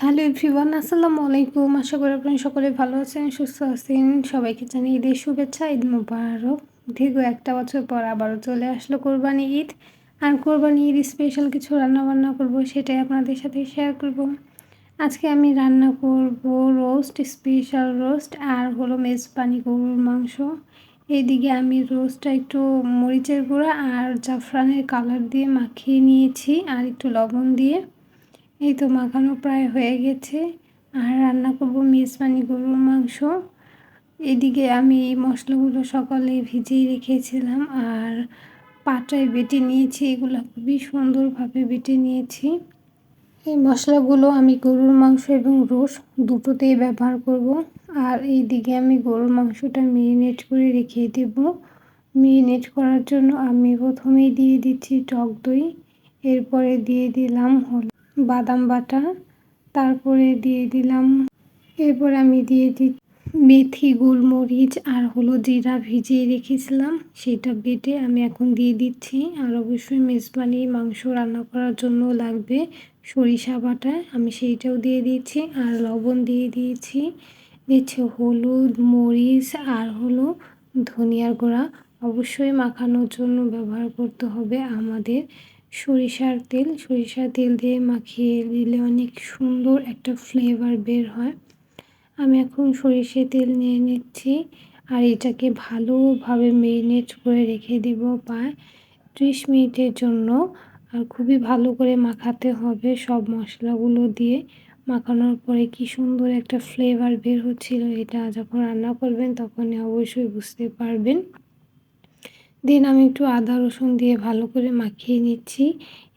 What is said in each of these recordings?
Hello everyone, আসসালামু আলাইকুম। আশা করি আপনি সকলে ভালো আছেন, সুস্থ আছেন। সবাইকে জানি ঈদের শুভেচ্ছা, ঈদ মুবারক। দীর্ঘ একটা বছর পর আবারও চলে আসলো কোরবানি ঈদ। আর কোরবানি ঈদ স্পেশাল কিছু রান্না বান্না করব, সেটাই আপনাদের সাথে শেয়ার করব। আজকে আমি রান্না করব রোস্ট স্পেশাল রোস্ট আর হলো মেজবানি গরুর মাংস। এইদিকে আমি রোস্টটা একটু মরিচের গুঁড়া আর জাফরানের কালার দিয়ে মাখিয়ে নিয়েছি, আর একটু লবণ দিয়ে। এই তো মাখানো প্রায় হয়ে গেছে। আর রান্না করব মেজবানি গরুর মাংস। এদিকে আমি এই মশলাগুলো সকালে ভিজিয়ে রেখেছিলাম আর পাটায় বেটে নিয়েছি। এগুলো খুবই সুন্দরভাবে বেটে নিয়েছি। এই মশলাগুলো আমি গরুর মাংস এবং রোস দুটোতেই ব্যবহার করব। আর এই দিকে আমি গরুর মাংসটা মেরিনেট করে রেখে দেব। মেরিনেট করার জন্য আমি প্রথমেই দিয়ে দিচ্ছি টক দই। এরপরে দিয়ে দিলাম হল বাদাম বাটা, তারপরে দিয়ে দিলাম, এরপর আমি দিয়ে দি, মেথি, গোলমরিচ আর হলো জিরা ভিজিয়ে রেখেছিলাম, সেটা বেটে আমি এখন দিয়ে দিচ্ছি। আর অবশ্যই মেজবানি মাংস রান্না করার জন্য লাগবে সরিষা বাটা, আমি সেইটাও দিয়ে দিচ্ছি। আর লবণ দিয়ে দিয়েছি, দিচ্ছে হলুদ, মরিচ আর হলো ধনিয়ার গুঁড়া। অবশ্যই মাখানোর জন্য ব্যবহার করতে হবে আমাদের সরিষার তেল। সরিষার তেল দিয়ে মাখিয়ে দিলে অনেক সুন্দর একটা ফ্লেভার বের হয়। আমি এখন সরিষে তেল নিয়ে নিচ্ছি আর এটাকে ভালোভাবে মেরিনেট করে রেখে দেব প্রায় ত্রিশ মিনিটের জন্য। আর খুবই ভালো করে মাখাতে হবে সব মশলাগুলো দিয়ে। মাখানোর পরে কি সুন্দর একটা ফ্লেভার বের হচ্ছিল এটা যখন রান্না করবেন তখনই অবশ্যই বুঝতে পারবেন। দেন আমি একটু আদা রসুন দিয়ে ভালো করে মাখিয়ে নিচ্ছি।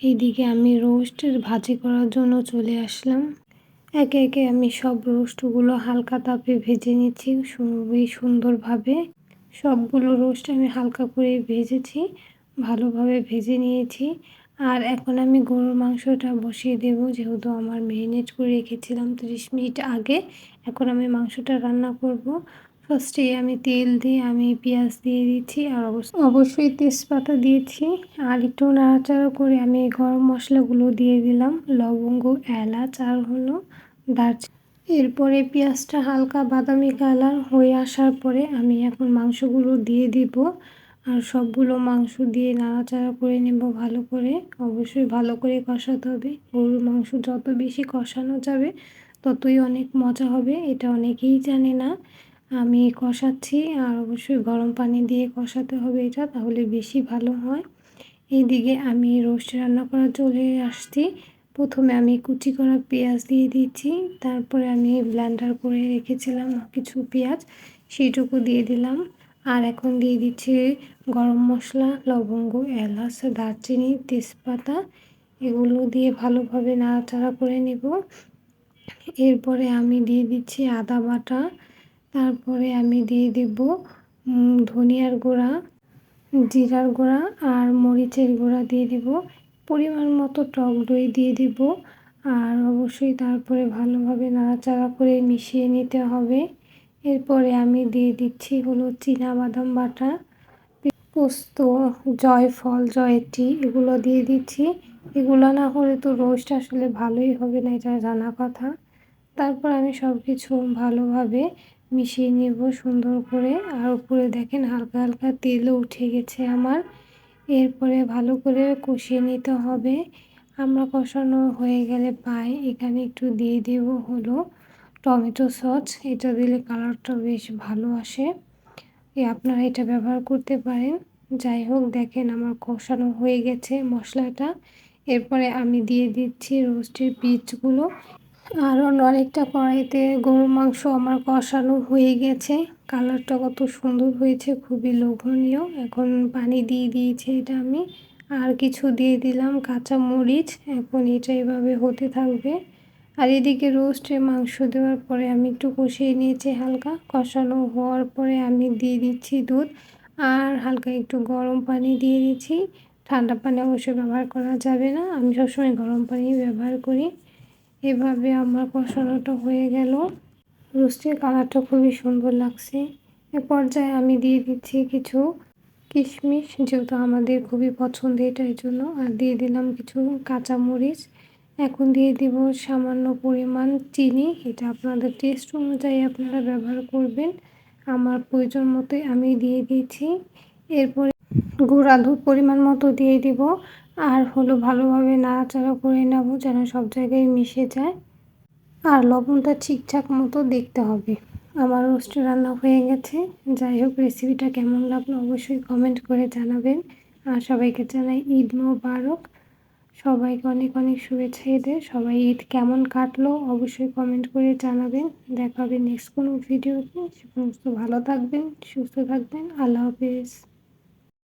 এইদিকে আমি রোস্টের ভাজি করার জন্য চলে আসলাম। একে একে আমি সব রোস্টগুলো হালকা তাপে ভেজে নিচ্ছি খুবই সুন্দরভাবে। সবগুলো রোস্ট আমি হালকা করে ভেজেছি, ভালোভাবে ভেজে নিয়েছি। আর এখন আমি গরুর মাংসটা বসিয়ে দেবো, যেহেতু আমার মেরিনেট করে রেখেছিলাম তিরিশ মিনিট আগে। এখন আমি মাংসটা রান্না করব। ফার্স্টে আমি তেল দিয়ে, আমি পেঁয়াজ দিয়ে দিচ্ছি আর অবশ্যই তেজপাতা দিয়েছি। আর একটু নাড়াচাড়া করে আমি গরম মশলাগুলো দিয়ে দিলাম। লবঙ্গ, এলাচ আর হলো দারচিনি। এরপরে পেঁয়াজটা হালকা বাদামি কালার হয়ে আসার পরে আমি এখন মাংসগুলো দিয়ে দিব। আর সবগুলো মাংস দিয়ে নাড়াচাড়া করে নেব ভালো করে। অবশ্যই ভালো করে কষাতে হবে। গরুর মাংস যত বেশি কষানো যাবে, ততই অনেক মজা হবে। এটা অনেকেই জানে না। আমি কষাচ্ছি আর অবশ্যই গরম পানি দিয়ে কষাতে হবে এটা, তাহলে বেশি ভালো হয়। এইদিকে আমি রোস্ট রান্না করা চলে আসছি। প্রথমে আমি কুচি করা পেঁয়াজ দিয়ে দিচ্ছি, তারপরে আমি ব্লেন্ডার করে রেখেছিলাম কিছু পেঁয়াজ, সেইটুকু দিয়ে দিলাম। আর এখন দিয়ে দিচ্ছি গরম মশলা, লবঙ্গ, এলাচ, দারচিনি, তেজপাতা, এগুলো দিয়ে ভালোভাবে নাড়াচাড়া করে নেব। এরপরে আমি দিয়ে দিচ্ছি আদা বাটা তারপরে আমি দিয়ে দেব ধনিয়ার গুঁড়া, জিরার গুঁড়া আর মরিচের গুঁড়া দিয়ে দেব। পরিমাণ মতো টক দই দিয়ে দেব আর অবশ্যই তারপরে ভালোভাবে নাড়াচাড়া করে মিশিয়ে নিতে হবে। এরপরে আমি দিয়ে দিচ্ছি হলো বাদাম বাটা, পোস্ত, জয়ফল, জয়টি, এগুলো দিয়ে দিচ্ছি। এগুলো না হলে তো রোস্ট আসলে ভালোই হবে না, এটা জানা কথা। তারপর আমি সব কিছু ভালোভাবে মিশিয়ে নেব সুন্দর করে। আর উপরে দেখেন হালকা হালকা তেলও উঠে গেছে আমার। এরপরে ভালো করে কষিয়ে নিতে হবে। আমরা কষানো হয়ে গেলে পাই এখানে একটু দিয়ে দেব হলো টমেটো সস। এটা দিলে কালারটা বেশ ভালো আসে। আপনারা এটা ব্যবহার করতে পারেন। যাই হোক, দেখেন আমার কষানো হয়ে গেছে মশলাটা। এরপরে আমি দিয়ে দিচ্ছি রোস্টের পিচগুলো। আর অনেকটা কড়াইতে গরুর মাংস আমার কষানো হয়ে গেছে। কালারটা কত সুন্দর হয়েছে, খুবই লোভনীয়। এখন পানি দিয়ে দিয়েছি এটা আমি। আর কিছু দিয়ে দিলাম কাঁচা মরিচ। এখন এটা এভাবে হতে থাকবে। আর এদিকে রোস্টে মাংস দেওয়ার পরে আমি একটু কষিয়ে নিয়েছি হালকা। কষানো হওয়ার পরে আমি দিয়ে দিচ্ছি দুধ। আর হালকা একটু গরম পানি দিয়ে দিচ্ছি। ঠান্ডা পানি অবশ্যই ব্যবহার করা যাবে না। আমি সবসময় গরম পানি ব্যবহার করি। এভাবে আমার কষানোটা হয়ে গেল। রোস্টের কালারটা খুবই সুন্দর লাগছে। এ পর্যায়ে আমি দিয়ে দিচ্ছি কিছু কিশমিশ, যেহেতু আমাদের খুবই পছন্দ এটার জন্য। আর দিয়ে দিলাম কিছু কাঁচামরিচ। এখন দিয়ে দিব সামান্য পরিমাণ চিনি। এটা আপনাদের টেস্ট অনুযায়ী আপনারা ব্যবহার করবেন। আমার প্রয়োজন মতোই আমি দিয়ে দিয়েছি। এরপরে গুঁড়া দুধ পরিমাণ মতো দিয়ে দিব। আর হলো ভালোভাবে নাড়াচাড়া করে নেব যেন সব জায়গায় মিশে যায়। আর লবণটা ঠিকঠাক মতো দেখতে হবে। আমার রোস্ট রান্না হয়ে গেছে। যাই হোক রেসিপিটা কেমন লাগল অবশ্যই কমেন্ট করে জানাবেন। আর সবাইকে জানাই ঈদ মোবারক। সবাইকে অনেক অনেক শুভেচ্ছা ঈদের। সবাই ঈদ কেমন কাটলো অবশ্যই কমেন্ট করে জানাবেন। দেখা হবে নেক্সট কোনো ভিডিওতে সে সমস্ত ভালো থাকবেন, সুস্থ থাকবেন। আল্লাহ হাফিজ।